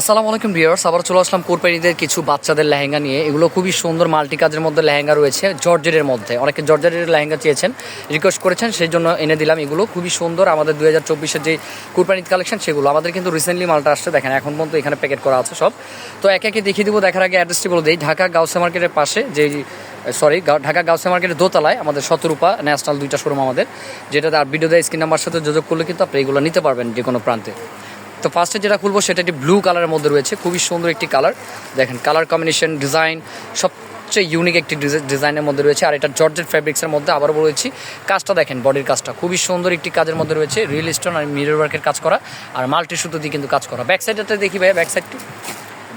আসসালামু আলাইকুম, ভিউয়ার্স। আবার চলে আসলাম কোরবানিদের কিছু বাচ্চাদের লেহেঙ্গা নিয়ে। এগুলো খুবই সুন্দর মাল্টি কাজের মধ্যে লেহেঙ্গা রয়েছে, জর্জেটের মধ্যে। অনেকে জর্জেটের লেহেঙ্গা চেয়েছেন রিকোয়েস্ট করেছেন, সেই জন্য এনে দিলাম এগুলো। খুবই সুন্দর আমাদের দুই হাজার চব্বিশের যে কোরবানিদ কালেকশন সেগুলো। আমাদের কিন্তু রিসেন্টলি মালটা আসছে, দেখেন, এখন পর্যন্ত এখানে প্যাকেট করা আছে সব। তো একে একে দেখিয়ে দিব, দেখার আগে অ্যাড্রেসটি বলে দিই। ঢাকা গাউসে মার্কেটের পাশে যে সরি ঢাকা গাউসে মার্কেটের দোতলায় আমাদের শতরূপা ন্যাশনাল দুইটা শোরুম আমাদের যেটা তার ভিডিও দেয় স্ক্রিন নাম্বার সাথে যোগাযোগ করলে কিন্তু আপনি এগুলো নিতে পারবেন যে কোনো প্রান্তে। তো ফার্স্টে যেটা খুলবো সেটা একটি ব্লু কালারের মধ্যে রয়েছে, খুবই সুন্দর একটি কালার দেখেন কালার কম্বিনেশন ডিজাইন সব সবচেয়ে ইউনিক একটি ডিজাইনের মধ্যে রয়েছে। আর এটা জর্জেট ফ্যাব্রিক্সের মধ্যে আবারও বলেছি কাজটা দেখেন বডির কাজটা। খুবই সুন্দর একটি কাজের মধ্যে রয়েছে রিয়েল স্টোন আর মিরর ওয়ার্কের কাজ করা, আর মাল্টি সুতো দিয়ে কিন্তু কাজ করা। ব্যাক সাইডটাতে দেখি ভাই ব্যাক সাইডটি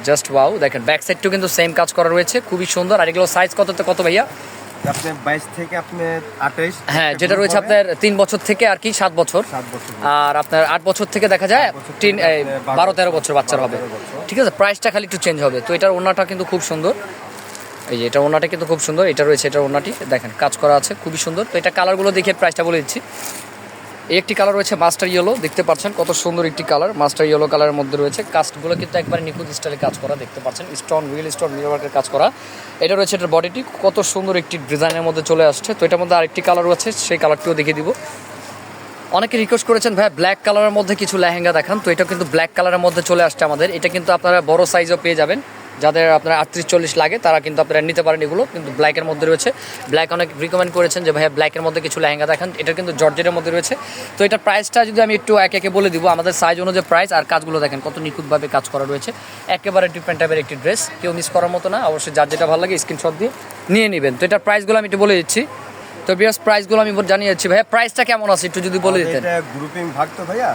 জাস্ট ওয়াও দেখেন ব্যাক সাইডটিও কিন্তু সেম কাজ করা রয়েছে, খুবই সুন্দর। আর এগুলো সাইজ কততে কত ভাইয়া? আপনি বাইশ থেকে আপনি আঠাইশ হ্যাঁ যেটা রয়েছে আপনার তিন বছর থেকে আর কি সাত বছর। আর আপনার আট বছর থেকে দেখা যায় তিন বারো তেরো বছর বাচ্চার হবে। ঠিক আছে প্রাইসটা খালি একটু চেঞ্জ হবে। তো এটার ওনাটা কিন্তু খুব সুন্দর। এই যে এটা ওনাটা কিন্তু খুব সুন্দর। এটা রয়েছে এটার ওনাটি দেখেন কাজ করা আছে খুবই সুন্দর। তো এটা কালারগুলো দেখে প্রাইসটা বলে দিচ্ছি। একটি কালার রয়েছে মাস্টার ইয়েলো দেখতে পাচ্ছেন কত সুন্দর একটি কালার মাস্টার ইয়েলো কালারের মধ্যে রয়েছে। কাস্টগুলো কিন্তু একবারে নিখুঁত স্টাইলে কাজ করা, দেখতে পাচ্ছেন স্টোন রিয়েল স্টোন মিরওয়ার্কের কাজ করা। এটা রয়েছে এটার বডিটি কত সুন্দর একটি ডিজাইনের মধ্যে চলে আসছে। তো এটার মধ্যে আরেকটি কালার রয়েছে, সেই কালারটিও দেখিয়ে দিব। অনেকে রিকোয়েস্ট করেছেন, ভাই ব্ল্যাক কালারের মধ্যে কিছু লেহেঙ্গা দেখান। তো এটা কিন্তু ব্ল্যাক কালারের মধ্যে চলে আসছে আমাদের। এটা কিন্তু আপনারা বড় সাইজও পেয়ে যাবেন। যাদের আপনার আটত্রিশ চল্লিশ লাগে, তারা কিন্তু আপনারা নিতে পারেন এগুলো, কিন্তু ব্ল্যাকের মধ্যে রয়েছে। ব্ল্যাক অনেক রিকমেন্ড করেছেন যে, ভাইয়া ব্ল্যাকের মধ্যে কিছু লেহেঙ্গা দেখান। এটা কিন্তু জর্জেটের মধ্যে রয়েছে। তো এটার প্রাইসটা যদি আমি একটু এক একে বলে দিব, আমাদের সাইজ অনুযায়ী প্রাইস আর কাজগুলো দেখেন, কত নিখুঁতভাবে কাজ করা রয়েছে। একেবারে ডিফারেন্ট টাইপের একটি ড্রেস কেউ মিস করার মতো না। অবশ্যই যার যেটা ভালো লাগে স্ক্রিনশট দিয়ে নিয়ে নেবেন। তো এটার প্রাইসগুলো আমি একটু বলে দিচ্ছি। তো বিয়াস প্রাইসগুলো আমি জানিয়ে যাচ্ছি ভাইয়া প্রাইসটা কেমন আছে? একটু যদি বলে দিতেন। এটা গ্রুপিং ভাগ তো ভাইয়া।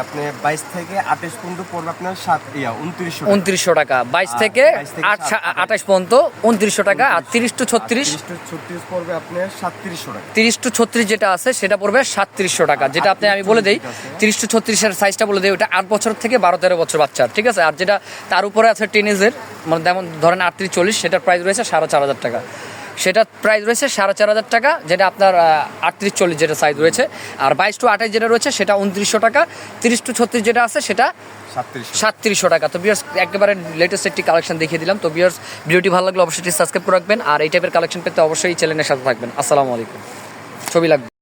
আপনি বাইশ থেকে আঠাইশ পর্যন্ত পড়বে আপনার সাত ইয়া উনত্রিশশো উনত্রিশশো টাকা। বাইশ থেকে 22 থেকে আট সাত- আঠাশ। পর্যন্ত উনত্রিশশো টাকা আর তিরিশ টু ছত্রিশ ছত্রিশ পড়বে আপনার সাতত্রিশশো টাকা। তিরিশ টু ছত্রিশ যেটা আছে সেটা পড়বে সাতত্রিশশো টাকা। যেটা আপনি আমি বলে দিই তিরিশ টু ছত্রিশের সাইজটা বলে দিই ওটা আট বছর থেকে বারো তেরো বছর বাচ্চার ঠিক আছে? আর যেটা তার উপরে আছে টেনিসের মানে যেমন ধরেন আটত্রিশ চল্লিশ সেটার প্রাইস রয়েছে সাড়ে চার হাজার টাকা। সেটার প্রাইস রয়েছে সাড়ে চার হাজার টাকা যেটা আপনার আটত্রিশ চল্লিশ যেটা সাইজ রয়েছে। আর বাইশ টু আঠাশ যেটা রয়েছে সেটা উনত্রিশশো টাকা তিরিশ টু ছত্রিশ যেটা আছে সেটা সাতত্রিশশো। সাতত্রিশশো টাকা। তো বিয়ার্স একেবারে লেটেস্ট একটি কালেকশন দেখিয়ে দিলাম। তো বিয়ার্স ভিডিওটি ভালো লাগলে অবশ্যই সাবস্ক্রাইব করে রাখবেন। আর এই টাইপের কালেকশন পেতে অবশ্যই চ্যানেলের সাথে থাকবেন। আসসালামু আলাইকুম। ছবি লাগবে।